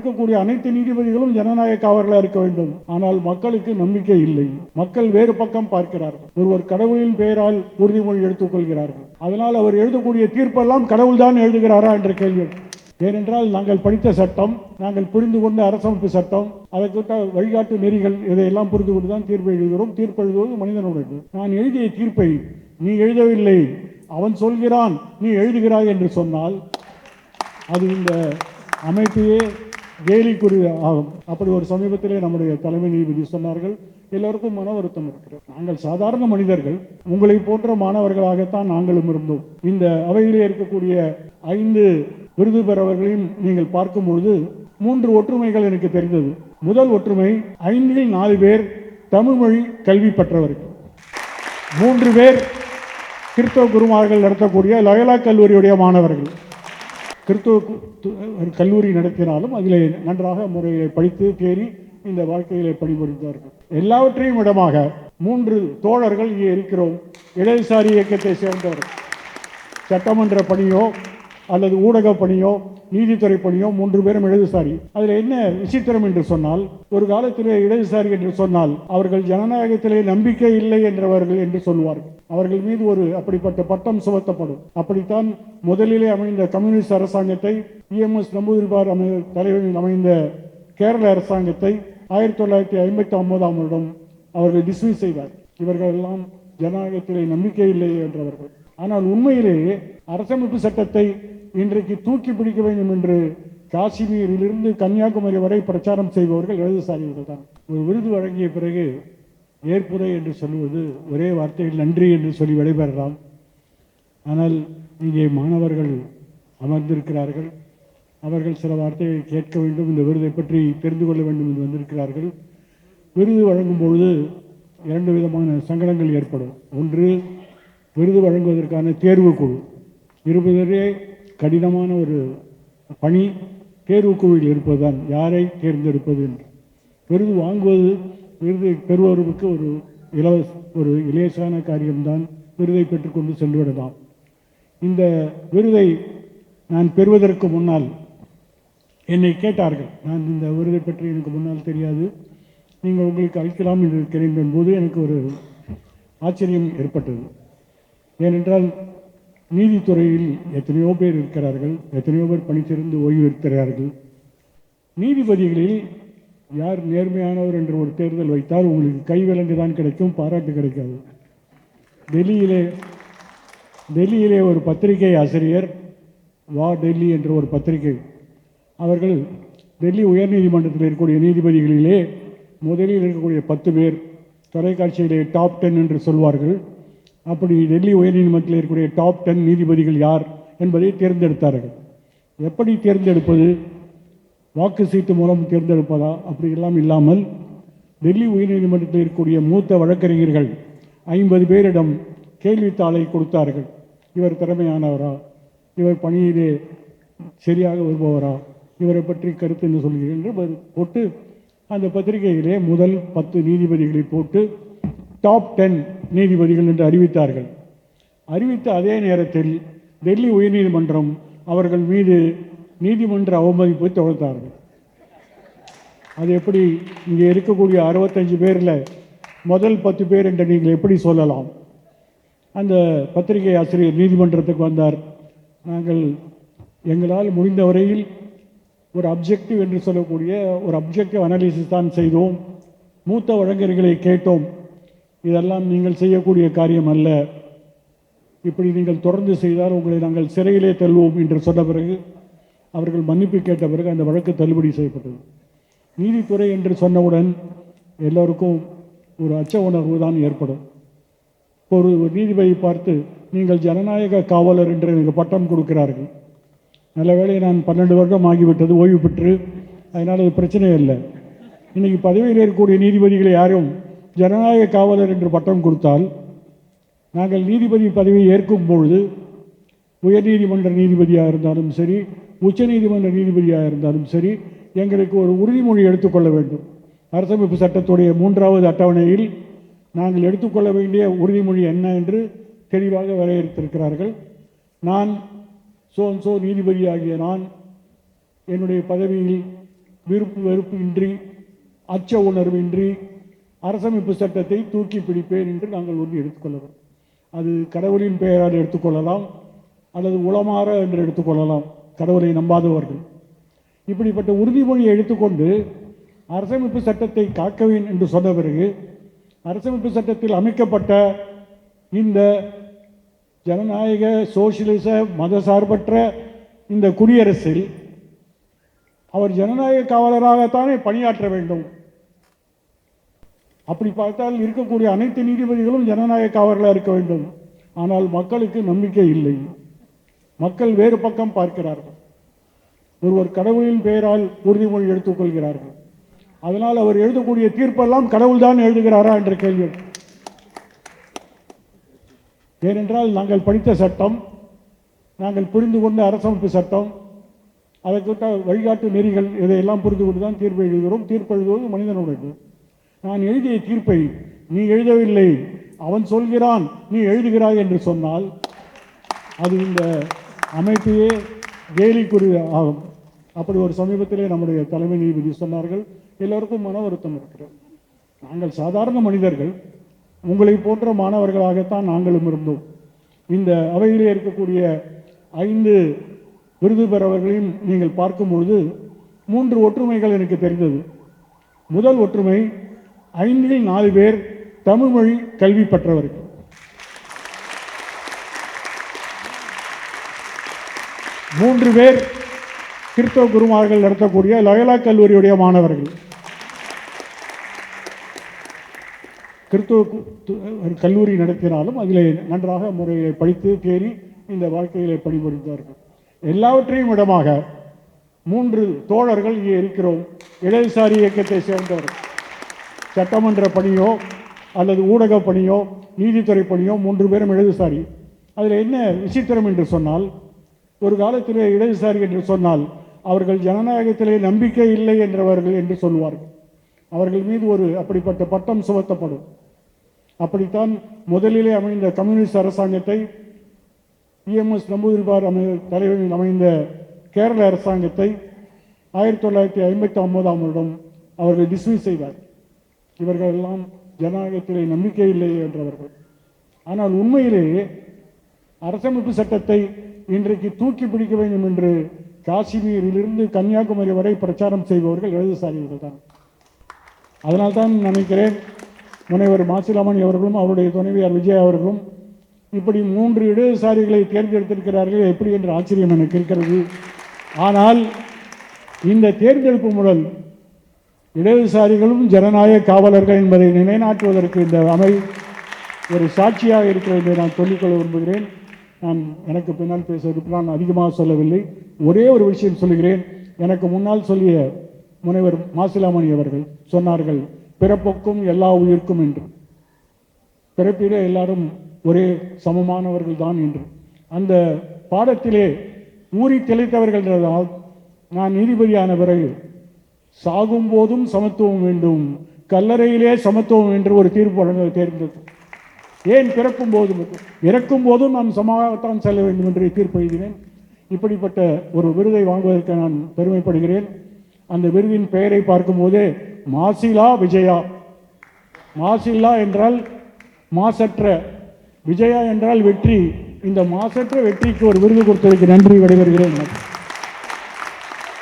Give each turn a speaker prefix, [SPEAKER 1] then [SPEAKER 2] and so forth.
[SPEAKER 1] இருக்கக்கூடிய அனைத்து நீதிபதிகளும் ஜனநாயக காவலர்களாக இருக்க வேண்டும். ஆனால் மக்களுக்கு நம்பிக்கை இல்லை. மக்கள் வேறு பக்கம் பார்க்கிறார்கள். ஒருவர் கடவுளின் பெயரால் உறுதிமொழி எடுத்துக் கொள்கிறார்கள். அதனால் அவர் எழுதக்கூடிய தீர்ப்பெல்லாம் கடவுள் தான் எழுதுகிறாரா என்ற கேள்வி. ஏனென்றால் நாங்கள் படித்த சட்டம் நாங்கள் புரிந்து கொண்ட அரசமைப்பு சட்டம் அதற்கிட்ட வழிகாட்டு நெறிகள் இதையெல்லாம் புரிந்து கொண்டு தான் தீர்ப்பு எழுதுகிறோம். தீர்ப்பு எழுதுவது மனிதனுடையது. நான் எழுதிய தீர்ப்பை நீ எழுதவில்லை. அவன் சொல்கிறான் நீ எழுதுகிறாய் என்று சொன்னால் அது இந்த அமைப்பையே கேலிக்குறி ஆகும். அப்படி ஒரு சமீபத்திலே நம்முடைய தலைமை நீதிபதி சொன்னார்கள் எல்லோருக்கும் மன வருத்தம் இருக்கிறது. நாங்கள் சாதாரண மனிதர்கள் உங்களை போன்ற மாணவர்களாகத்தான் நாங்களும் இருந்தோம். இந்த அவையிலே இருக்கக்கூடிய ஐந்து விருது பெறவர்களையும் நீங்கள் பார்க்கும் பொழுது மூன்று ஒற்றுமைகள் எனக்கு தெரிந்தது. முதல் ஒற்றுமை ஐந்தில் நாலு பேர் தமிழ் மொழி கல்வி பெற்றவர்கள். மூன்று பேர் கிறிஸ்தவ குருமார்கள் நடத்தக்கூடிய லயலா கல்லூரியுடைய மாணவர்கள். கிறிஸ்துவ ஒரு கல்லூரி நடத்தினாலும் அதில் நன்றாக முறையை படித்து தேறி இந்த வாழ்க்கையிலே பணிபுரிந்தார்கள். எல்லாவற்றையும் விடமாக மூன்று தோழர்கள் இங்கே இருக்கிறோம். இடதுசாரி இயக்கத்தை சேர்ந்தவர். சட்டமன்ற பணியோ அல்லது ஊடக பணியோ நீதித்துறை பணியோ மூன்று பேரும் இடதுசாரி. அதில் என்ன விசித்திரம் என்று சொன்னால் ஒரு காலத்திலே இடதுசாரி என்று சொன்னால் அவர்கள் ஜனநாயகத்திலே நம்பிக்கை இல்லை என்றவர்கள் என்று சொல்வார்கள். அவர்கள் மீது ஒரு அப்படிப்பட்ட பட்டம் சுமத்தப்படும். அப்படித்தான் முதலிலே அமைந்த கம்யூனிஸ்ட் அரசாங்கத்தை இஎம்எஸ் நம்பூதிரிபார் அமை தலைவரில் அமைந்த கேரள அரசாங்கத்தை ஆயிரத்தி தொள்ளாயிரத்தி ஐம்பத்தி ஒன்பதாம் வருடம் அவர்கள் டிஸ்மிஸ் செய்தார் இவர்கள் எல்லாம் ஜனநாயகத்திலே நம்பிக்கை இல்லை என்றவர்கள். ஆனால் உண்மையிலேயே அரசமைப்பு சட்டத்தை இன்றைக்கு தூக்கி பிடிக்க வேண்டும் என்று காஷ்மீரிலிருந்து கன்னியாகுமரி வரை பிரச்சாரம் செய்பவர்கள் இடதுசாரிகள் தான் ஒரு விருது வழங்கிய பிறகு ஏற்புரை என்று சொல்வது ஒரே வார்த்தையில் நன்றி என்று சொல்லி விடைபெறலாம். ஆனால் இங்கே மாணவர்கள் அமர்ந்திருக்கிறார்கள். அவர்கள் சில வார்த்தைகளை கேட்க வேண்டும் இந்த விருதை பற்றி தெரிந்து கொள்ள வேண்டும் என்று வந்திருக்கிறார்கள். விருது வழங்கும் பொழுது இரண்டு விதமான சங்கடங்கள் ஏற்படும். ஒன்று விருது வழங்குவதற்கான தேர்வுக்குழு. இருப்பதே கடினமான ஒரு பணி தேர்வுக்குழுவில் இருப்பதுதான் யாரை தேர்ந்தெடுப்பது என்று. விருது வாங்குவது விருது பெறுபவருக்கு ஒரு இலவச ஒரு இலேசான காரியம்தான் விருதை பெற்றுக்கொண்டு சென்றுவிடலாம் இந்த விருதை நான் பெறுவதற்கு முன்னால் என்னை கேட்டார்கள். நான் இந்த விருதை பற்றி எனக்கு முன்னால் தெரியாது. நீங்கள் உங்களுக்கு அளிக்கலாம் என்று இருக்கிறேன் போது எனக்கு ஒரு ஆச்சரியம் ஏற்பட்டது. ஏனென்றால் நீதித்துறையில் எத்தனையோ பேர் இருக்கிறார்கள் எத்தனையோ பேர் பணித்திருந்து ஓய்வு இருக்கிறார்கள் நீதிபதிகளில் யார் நேர்மையானவர் என்று ஒரு தேர்தல் வைத்தால் உங்களுக்கு கைவிலங்கு தான் கிடைக்கும் பாராட்டு கிடைக்காது. டெல்லியிலே டெல்லியிலே ஒரு பத்திரிகை ஆசிரியர் வா டெல்லி என்ற ஒரு பத்திரிகை. அவர்கள் டெல்லி உயர்நீதிமன்றத்தில் இருக்கக்கூடிய நீதிபதிகளிலே முதலில் இருக்கக்கூடிய பத்து பேர் தொலைக்காட்சியிலே டாப் டென் என்று சொல்வார்கள். அப்படி டெல்லி உயர்நீதிமன்றத்தில் இருக்கக்கூடிய டாப் டென் நீதிபதிகள் யார் என்பதை தேர்ந்தெடுத்தார்கள். எப்படி தேர்ந்தெடுப்பது? வாக்கு சீட்டு மூலம் தேர்ந்தெடுப்பதா? அப்படி எல்லாம் இல்லாமல் டெல்லி உயர்நீதிமன்றத்தில் இருக்கக்கூடிய மூத்த வழக்கறிஞர்கள் ஐம்பது பேரிடம் கேள்வித்தாளை கொடுத்தார்கள். இவர் திறமையானவரா? இவர் பணியிலே சரியாக வருபவரா? இவரை பற்றி கருத்து என்ன சொல்கிறீர்கள்? என்று போட்டு அந்த பத்திரிகையிலே முதல் பத்து நீதிபதிகளை போட்டு டாப் டென் நீதிபதிகள் என்று அறிவித்தார்கள். அறிவித்த அதே நேரத்தில் டெல்லி உயர்நீதிமன்றம் அவர்கள் மீது நீதிமன்ற அவமதிப்பை தொடர்ந்தார்கள் அது எப்படி இங்கே இருக்கக்கூடிய அறுபத்தஞ்சு பேரில் முதல் பத்து பேர் என்று நீங்கள் எப்படி சொல்லலாம்? அந்த பத்திரிகை ஆசிரியர் நீதிமன்றத்துக்கு வந்தார். நாங்கள் எங்களால் முடிந்த வரையில் ஒரு அப்ஜெக்டிவ் என்று சொல்லக்கூடிய ஒரு அப்ஜெக்டிவ் அனாலிசிஸ் தான் செய்தோம். மூத்த வழங்கர்களை கேட்டோம். இதெல்லாம் நீங்கள் செய்யக்கூடிய காரியம் அல்ல. இப்படி நீங்கள் தொடர்ந்து செய்தால் உங்களை நாங்கள் சிறையிலே தள்ளுவோம் என்று சொன்ன பிறகு அவர்கள் மன்னிப்பு கேட்ட பிறகு அந்த வழக்கு தள்ளுபடி செய்யப்பட்டது. நீதித்துறை என்று சொன்னவுடன் எல்லோருக்கும் ஒரு அச்ச உணர்வு தான் ஏற்படும். ஒரு ஒரு நீதிபதி பார்த்து நீங்கள் ஜனநாயக காவலர் என்று எனக்கு பட்டம் கொடுக்கிறார்கள். நல்ல வேளை நான் பன்னெண்டு வருடம் ஆகிவிட்டது ஓய்வு பெற்று அதனால் அது பிரச்சனை இல்லை. இன்றைக்கி பதவியில் இருக்கக்கூடிய நீதிபதிகளை யாரும் ஜனநாயக காவலர் என்று பட்டம் கொடுத்தால் நாங்கள் நீதிபதி பதவியை ஏற்கும் பொழுது உயர்நீதிமன்ற நீதிபதியாக இருந்தாலும் சரி உச்சநீதிமன்ற நீதிபதியாக இருந்தாலும் சரி எங்களுக்கு ஒரு உறுதிமொழி எடுத்துக்கொள்ள வேண்டும். அரசமைப்பு சட்டத்துடைய மூன்றாவது அட்டவணையில் நாங்கள் எடுத்துக்கொள்ள வேண்டிய உறுதிமொழி என்ன என்று தெளிவாக வரையறுத்திருக்கிறார்கள். நான் சோ சோ நீதிபதியாகிய நான் என்னுடைய பதவியில் விருப்பு வெறுப்பு இன்றி அச்ச உணர்வின்றி அரசமைப்பு சட்டத்தை தூக்கி பிடிப்பேன் என்று நாங்கள் உறுதி எடுத்துக்கொள்ளலாம். அது கடவுளின் பெயரால் எடுத்துக்கொள்ளலாம் அல்லது உளமாற என்று எடுத்துக்கொள்ளலாம். கடவுளை நம்பாதவர்கள். இப்படிப்பட்ட உறுதிமொழியை எடுத்துக்கொண்டு அரசமைப்பு சட்டத்தை காக்கவேன் என்று சொன்ன பிறகு அரசமைப்பு சட்டத்தில் அமைக்கப்பட்ட இந்த ஜனநாயக சோசியலிச மதசார்பற்ற இந்த குடியரசில் அவர் ஜனநாயக காவலராகத்தானே பணியாற்ற வேண்டும். அப்படி பார்த்தால் இருக்கக்கூடிய அனைத்து நீதிபதிகளும் ஜனநாயக காவலர்களாக இருக்க வேண்டும். ஆனால் மக்களுக்கு நம்பிக்கை இல்லை. மக்கள் வேறு பக்கம் பார்க்கிறார்கள். ஒருவர் கடவுளின் பெயரால் உறுதிமொழி எடுத்துக்கொள்கிறார்கள் அதனால் அவர் எழுதக்கூடிய தீர்ப்பெல்லாம் கடவுள்தான் எழுதுகிறாரா என்ற கேள்வி. ஏனென்றால் நாங்கள் படித்த சட்டம் நாங்கள் புரிந்து கொண்ட அரசமைப்பு சட்டம் அதற்கிட்ட வழிகாட்டு நெறிகள் இதையெல்லாம் புரிந்து கொண்டு தான் தீர்ப்பு எழுதுகிறோம். தீர்ப்பு எழுதுவது மனிதனுடைய நான் எழுதிய தீர்ப்பை நீ எழுதவில்லை. அவன் சொல்கிறான் நீ எழுதுகிறாய் என்று சொன்னால் அது இந்த அமைப்பையே கேலிக்குறி ஆகும். அப்படி ஒரு சமீபத்திலே நம்முடைய தலைமை நீதிபதி சொன்னார்கள். எல்லோருக்கும் மன வருத்தம் இருக்கிறது. நாங்கள் சாதாரண மனிதர்கள். உங்களை போன்ற மாணவர்களாகத்தான் நாங்களும் இருந்தோம். இந்த அவையிலே இருக்கக்கூடிய ஐந்து விருது பெறவர்களையும் நீங்கள் பார்க்கும் பொழுது மூன்று ஒற்றுமைகள் எனக்கு தெரிந்தது. முதல் ஒற்றுமை ஐந்தில் நாலு பேர் தமிழ் மொழி கல்வி பெற்றவர்கள். மூன்று பேர் கிறிஸ்தவ குருமார்கள் நடத்தக்கூடிய லயலா கல்லூரியுடைய மாணவர்கள். கிறிஸ்தவ கு- கல்லூரி நடத்தினாலும் அதில் நன்றாக முறையை படித்து தேறி இந்த வாழ்க்கையிலே பணிபுரிந்தார்கள். எல்லாவற்றையும் இடமாக மூன்று தோழர்கள் இங்கே இருக்கிறோம். இடதுசாரி இயக்கத்தை சேர்ந்தவர்கள். சட்டமன்ற பணியோ அல்லது ஊடக பணியோ நீதித்துறை பணியோ மூன்று பேரும் இடதுசாரி. அதில் என்ன விசித்திரம் என்று சொன்னால் ஒரு காலத்தில் இடதுசாரி என்று சொன்னால் அவர்கள் ஜனநாயகத்திலே நம்பிக்கை இல்லை என்றவர்கள் என்று சொல்வார்கள். அவர்கள் மீது ஒரு அப்படிப்பட்ட பட்டம் சுமத்தப்படும். அப்படித்தான் முதலிலே அமைந்த கம்யூனிஸ்ட் அரசாங்கத்தை இஎம்எஸ் நம்பூதிரிபார் அமை தலைவரில் அமைந்த கேரள அரசாங்கத்தை ஆயிரத்தி தொள்ளாயிரத்தி ஐம்பத்தி ஒன்பதாம் வருடம் அவர்கள் டிஸ்மிஸ் செய்தார் இவர்கள் எல்லாம் ஜனநாயகத்திலே நம்பிக்கை இல்லை என்றவர்கள். ஆனால் உண்மையிலேயே அரசமைப்பு சட்டத்தை இன்றைக்கு தூக்கி பிடிக்க வேண்டும் என்று காஷ்மீரிலிருந்து கன்னியாகுமரி வரை பிரச்சாரம் செய்பவர்கள் இடதுசாரிகள் தான் அதனால்தான் நினைக்கிறேன் முனைவர் மாசிலாமணி அவர்களும் அவருடைய துணைவியார் விஜய் அவர்களும் இப்படி மூன்று இடதுசாரிகளை தேர்ந்தெடுத்திருக்கிறார்கள் எப்படி என்ற ஆச்சரியம் எனக்கு இருக்கிறது. ஆனால் இந்த தேர்ந்தெடுப்பு முதல் இடதுசாரிகளும் ஜனநாயக காவலர்கள் என்பதை நிலைநாட்டுவதற்கு இந்த அமை ஒரு சாட்சியாக இருக்கிறது என்று நான் சொல்லிக்கொள்ள விரும்புகிறேன். நான் எனக்கு பின்னால் பேசுவதற்கு நான் அதிகமாக சொல்லவில்லை. ஒரே ஒரு விஷயம் சொல்லுகிறேன். எனக்கு முன்னால் சொல்லிய முனைவர் மாசிலாமணி அவர்கள் சொன்னார்கள் பிறப்புக்கும் எல்லா உயிர்க்கும் என்று. பிறப்பிலே எல்லாரும் ஒரே சமமானவர்கள் தான் என்று. அந்த பாடத்திலே ஊறி தெளித்தவர்கள் என்றதால் நான் நீதிபதியான பிறகு சாகும் போதும் சமத்துவம் வேண்டும். கல்லறையிலே சமத்துவம் என்று ஒரு தீர்ப்பு வழங்க தேர்ந்தது ஏன் பிறக்கும் போது இறக்கும் போதும் நான் சமமாகத்தான் செல்ல வேண்டும் என்று தீர்ப்பு எழுதினேன். இப்படிப்பட்ட ஒரு விருதை வாங்குவதற்கு நான் பெருமைப்படுகிறேன். அந்த விருதின் பெயரை பார்க்கும்போதே மாசிலா விஜயா. மாசில்லா என்றால் மாசற்ற. விஜயா என்றால் வெற்றி. இந்த மாசற்ற வெற்றிக்கு ஒரு விருது கொடுத்ததற்கு நன்றி விடைபெறுகிறேன்.